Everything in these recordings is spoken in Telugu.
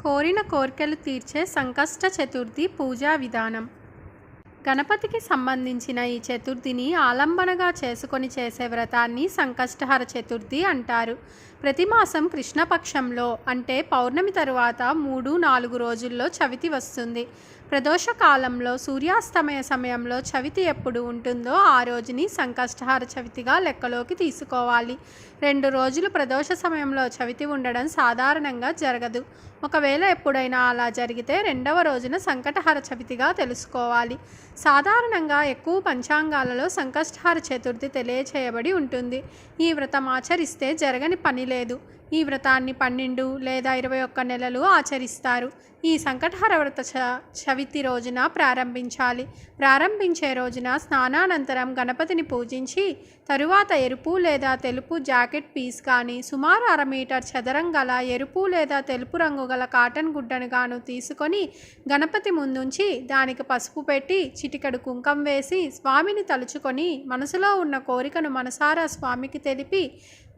కోరిన కోర్కెలు తీర్చే సంకష్ట చతుర్థి పూజా విధానం. గణపతికి సంబంధించిన ఈ చతుర్థిని ఆలంబనగా చేసుకొని చేసే వ్రతాన్ని సంకష్టహర చతుర్థి అంటారు. ప్రతి మాసం కృష్ణపక్షంలో అంటే పౌర్ణమి తరువాత మూడు నాలుగు రోజుల్లో చవితి వస్తుంది. ప్రదోష కాలంలో సూర్యాస్తమయ సమయంలో చవితి ఎప్పుడు ఉంటుందో ఆ రోజుని సంకష్టహార చవితిగా లెక్కలోకి తీసుకోవాలి. రెండు రోజులు ప్రదోష సమయంలో చవితి ఉండడం సాధారణంగా జరగదు. ఒకవేళ ఎప్పుడైనా అలా జరిగితే రెండవ రోజున సంకటహార చవితిగా తెలుసుకోవాలి. సాధారణంగా ఎక్కువ పంచాంగాలలో సంకష్టహార చతుర్థి తెలియచేయబడి ఉంటుంది. ఈ వ్రతం ఆచరిస్తే జరగని పని లేదు. ఈ వ్రతాన్ని పన్నెండు లేదా ఇరవై ఒక్క నెలలు ఆచరిస్తారు. ఈ సంకటహర వ్రత చవితి రోజున ప్రారంభించాలి. ప్రారంభించే రోజున స్నానానంతరం గణపతిని పూజించి తరువాత ఎరుపు లేదా తెలుపు జాకెట్ పీస్ కానీ సుమారు అర మీటర్ చదరం గల ఎరుపు లేదా తెలుపు రంగు గల కాటన్ గుడ్డను గాను తీసుకొని గణపతి ముందుంచి దానికి పసుపు పెట్టి చిటికడు కుంకం వేసి స్వామిని తలుచుకొని మనసులో ఉన్న కోరికను మనసారా స్వామికి తెలిపి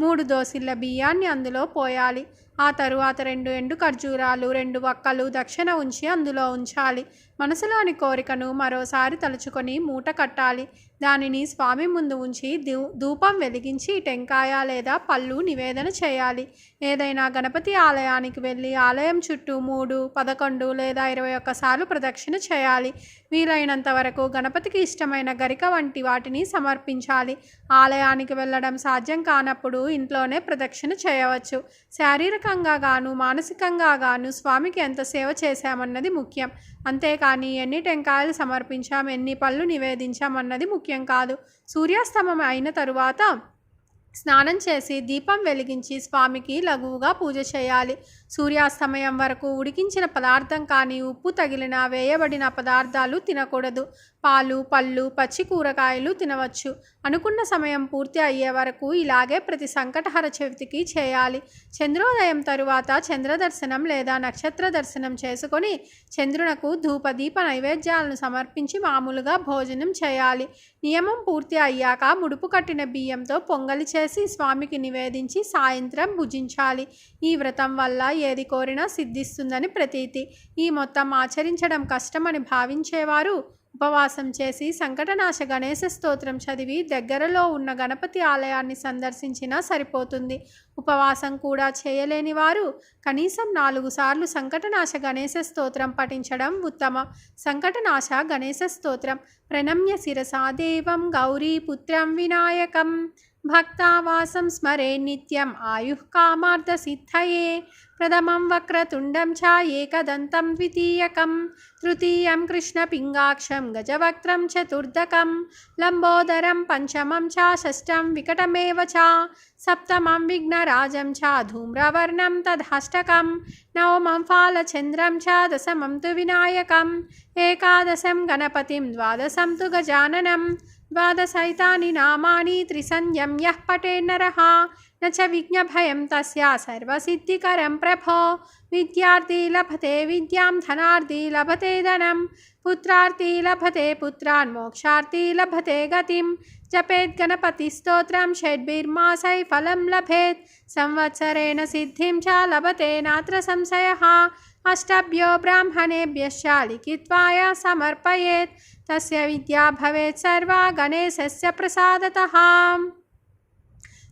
మూడు దోసిళ్ళ బియ్యాన్ని అందులో పోయాలి. ఆ తరువాత రెండు ఎండు ఖర్జూరాలు రెండు వక్కలు దక్షిణ ఉంచి అందులో ఉంచాలి. మనసులోని కోరికను మరోసారి తలుచుకొని మూట కట్టాలి. దానిని స్వామి ముందు ఉంచి దూ ధూపం వెలిగించి టెంకాయ లేదా పళ్ళు నివేదన చేయాలి. ఏదైనా గణపతి ఆలయానికి వెళ్ళి ఆలయం చుట్టూ మూడు పదకొండు లేదా ఇరవై ఒక్కసార్లు ప్రదక్షిణ చేయాలి. వీలైనంత వరకు గణపతికి ఇష్టమైన గరిక వంటి వాటిని సమర్పించాలి. ఆలయానికి వెళ్ళడం సాధ్యం కానప్పుడు ఇంట్లోనే ప్రదక్షిణ చేయవచ్చు. శారీరకంగా గాను మానసికంగా గాను స్వామికి ఎంత సేవ చేశామన్నది ముఖ్యం. అంతేకాని ఎన్ని టెంకాయలు సమర్పించాం ఎన్ని పళ్ళు నివేదించామన్నది ముఖ్యం కాదు. సూర్యాస్తమం అయిన తరువాత స్నానం చేసి దీపం వెలిగించి స్వామికి లఘువుగా పూజ చేయాలి. సూర్యాస్తమయం వరకు ఉడికించిన పదార్థం కానీ ఉప్పు తగిలిన వేయబడిన పదార్థాలు తినకూడదు. పాలు పళ్ళు పచ్చి కూరగాయలు తినవచ్చు. అనుకున్న సమయం పూర్తి అయ్యే వరకు ఇలాగే ప్రతి సంకటహర చవితికి చేయాలి. చంద్రోదయం తరువాత చంద్ర దర్శనం లేదా నక్షత్ర దర్శనం చేసుకొని చంద్రునకు ధూపదీప నైవేద్యాలను సమర్పించి మామూలుగా భోజనం చేయాలి. నియమం పూర్తి అయ్యాక ముడుపు కట్టిన బియ్యంతో పొంగలి చేసి స్వామికి నివేదించి సాయంత్రం భుజించాలి. ఈ వ్రతం వల్ల ఏది కోరినా సిద్ధిస్తుందని ప్రతీతి. ఈ మొత్తం ఆచరించడం కష్టమని భావించేవారు ఉపవాసం చేసి సంకటనాశ గణేశ స్తోత్రం చదివి దగ్గరలో ఉన్న గణపతి ఆలయాన్ని సందర్శించినా సరిపోతుంది. ఉపవాసం కూడా చేయలేని వారు కనీసం నాలుగు సార్లు సంకటనాశ గణేశ స్తోత్రం పఠించడం ఉత్తమం. సంకటనాశ గణేశ స్తోత్రం. ప్రణమ్య శిరసా దేవం గౌరీపుత్రం వినాయకం. భక్తావాసం స్మరే నిత్యం ఆయుః కామార్థసిద్ధయే ప్రథమం వక్రతుండం చ ఏకదంతం ద్వితీయకం తృతీయం కృష్ణపింగాక్షం గజవక్త్రం చతుర్దకం లంబోదరం పంచమం చ షష్టం వికటమేవ చ సప్తమం విఘ్నరాజం చ ధూమ్రవర్ణం తధాష్టకం నవమం ఫాలచంద్రం చ దశమం తు వినాయకం ఏకాదశం గణపతిం ద్వాదశం తు గజాననం ద్వాదశైతాని నామాని త్రిసంధ్యం యః పటే నరः न च विघ्नभयं तस्य सर्वसिद्धिकरं प्रभो विद्यार्थी लभते विद्यां धनार्थी लभते धनं पुत्रार्थी लभते पुत्रान् मोक्षार्थी लभते गतिं जपेत् गणपतिस्तोत्रं षड्भिर्मासै फलं लभेत् संवत्सरेण सिद्धिं च लभते नात्र संशयः अष्टभ्यो ब्राह्मणेभ्यश्च लिखित्वाय समर्पयेत्। तस्य विद्या भवेत् सर्वा गणेशस्य प्रसादतः।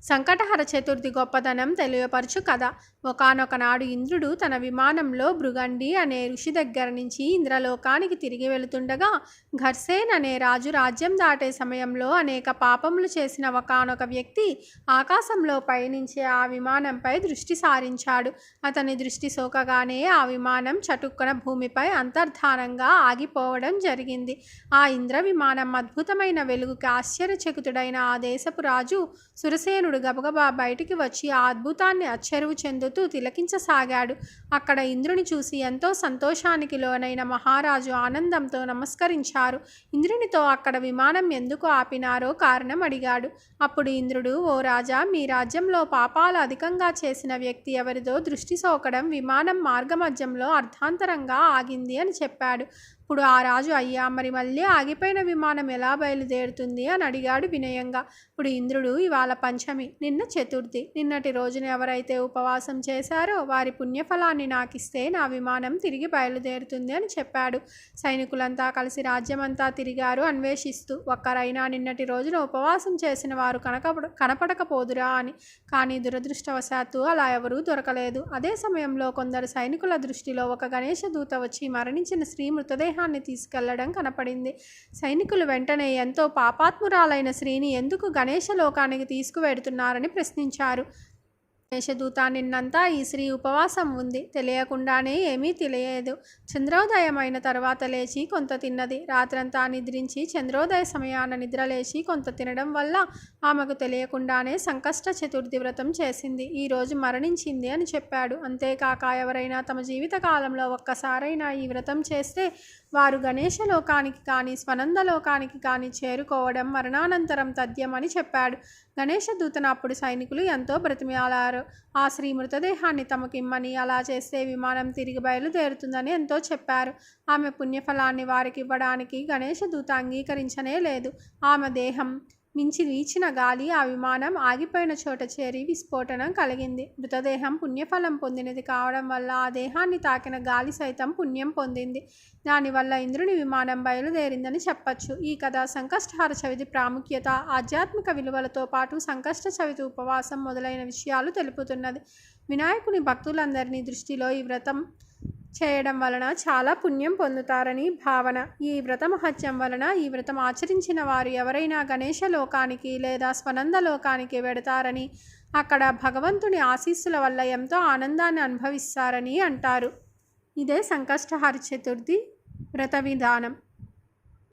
సంకటహర చతుర్థి గొప్పదనం తెలియపరచు కథ. ఒకనొక నాడు ఇంద్రుడు తన విమానంలో భృగండి అనే ఋషి దగ్గర నుంచి ఇంద్రలోకానికి తిరిగి వెళుతుండగా ఘర్సేన్ అనే రాజు రాజ్యం దాటే సమయంలో అనేక పాపములు చేసిన ఒకనొక వ్యక్తి ఆకాశంలో పయనించే ఆ విమానంపై దృష్టి సారించాడు. అతని దృష్టి సోకగానే ఆ విమానం చటుక్కన భూమిపై అంతర్ధానంగా ఆగిపోవడం జరిగింది. ఆ ఇంద్ర విమానం అద్భుతమైన వెలుగుకి ఆశ్చర్యచకితుడైన ఆ దేశపు రాజు సురసేనుడు గబగబా బయటికి వచ్చి ఆ అద్భుతాన్ని అచ్చెరువు చెందుతూ తిలకించసాగాడు. అక్కడ ఇంద్రుని చూసి ఎంతో సంతోషానికి లోనైన మహారాజు ఆనందంతో నమస్కరించారు. ఇంద్రునితో అక్కడ విమానం ఎందుకు ఆపినారో కారణం అడిగాడు. అప్పుడు ఇంద్రుడు ఓ రాజా మీ రాజ్యంలో పాపాలు అధికంగా చేసిన వ్యక్తి ఎవరిదో దృష్టి సోకడం విమానం మార్గమధ్యంలో అర్ధాంతరంగా ఆగింది అని చెప్పాడు. ఇప్పుడు ఆ రాజు అయ్యా మరి మళ్ళీ ఆగిపోయిన విమానం ఎలా బయలుదేరుతుంది? అని అడిగాడు వినయంగా. ఇప్పుడు ఇంద్రుడు ఇవాళ పంచమి నిన్న చతుర్థి. నిన్నటి రోజున ఎవరైతే ఉపవాసం చేశారో వారి పుణ్యఫలాన్ని నాకిస్తే నా విమానం తిరిగి బయలుదేరుతుంది అని చెప్పాడు. సైనికులంతా కలిసి రాజ్యమంతా తిరిగారు అన్వేషిస్తూ. ఒక్కరైనా నిన్నటి రోజున ఉపవాసం చేసిన వారు కనక కనపడకపోదురా అని. కానీ దురదృష్టవశాత్తు అలా ఎవరూ దొరకలేదు. అదే సమయంలో కొందరు సైనికుల దృష్టిలో ఒక గణేష దూత వచ్చి మరణించిన స్త్రీ సందేహాన్ని తీసుకెళ్ళడం కనపడింది. సైనికులు వెంటనే ఎంతో పాపాత్మురాలైన శ్రీని ఎందుకు గణేష లోకానికి తీసుకువెడుతున్నారని ప్రశ్నించారు. మేషదూత నిన్నంతా ఈ స్త్రీ ఉపవాసం ఉంది. తెలియకుండానే ఏమీ తెలియదు. చంద్రోదయం అయిన తర్వాత లేచి కొంత తిన్నది. రాత్రంతా నిద్రించి చంద్రోదయ సమయాన నిద్ర లేచి కొంత తినడం వల్ల ఆమెకు తెలియకుండానే సంకష్ట చతుర్థి వ్రతం చేసింది. ఈరోజు మరణించింది అని చెప్పాడు. అంతేకాక ఎవరైనా తమ జీవిత కాలంలో ఒక్కసారైనా ఈ వ్రతం చేస్తే వారు గణేష లోకానికి కానీ స్వనంద లోకానికి కానీ చేరుకోవడం మరణానంతరం తథ్యమని చెప్పాడు. గణేష దూతను అప్పుడు సైనికులు ఎంతో బ్రతిమాలారు ఆ స్త్రీ మృతదేహాన్ని తమకిమ్మని అలా చేస్తే విమానం తిరిగి బయలుదేరుతుందని ఎంతో చెప్పారు. ఆమె పుణ్యఫలాన్ని వారికి ఇవ్వడానికి గణేష దూత అంగీకరించనే లేదు. ఆమె దేహం మించి వీచిన గాలి ఆ విమానం ఆగిపోయిన చోట చేరి విస్ఫోటనం కలిగింది. మృతదేహం పుణ్యఫలం పొందినది కావడం వల్ల ఆ దేహాన్ని తాకిన గాలి సైతం పుణ్యం పొందింది. దానివల్ల ఇంద్రుని విమానం బయలుదేరిందని చెప్పచ్చు. ఈ కథ సంకష్టహార చవితి ప్రాముఖ్యత ఆధ్యాత్మిక విలువలతో పాటు సంకష్ట చవితి ఉపవాసం మొదలైన విషయాలు తెలుపుతున్నది. వినాయకుని భక్తులందరినీ దృష్టిలో ఈ వ్రతం చేయడం వలన చాలా పుణ్యం పొందుతారని భావన. ఈ వ్రత మహత్యం వలన ఈ వ్రతం ఆచరించిన వారు ఎవరైనా గణేష లోకానికి లేదా స్వనంద లోకానికి వెడతారని అక్కడ భగవంతుని ఆశీస్సుల వల్ల ఎంతో ఆనందాన్ని అనుభవిస్తారని అంటారు. ఇదే సంకష్టహార చతుర్థి వ్రత విధానం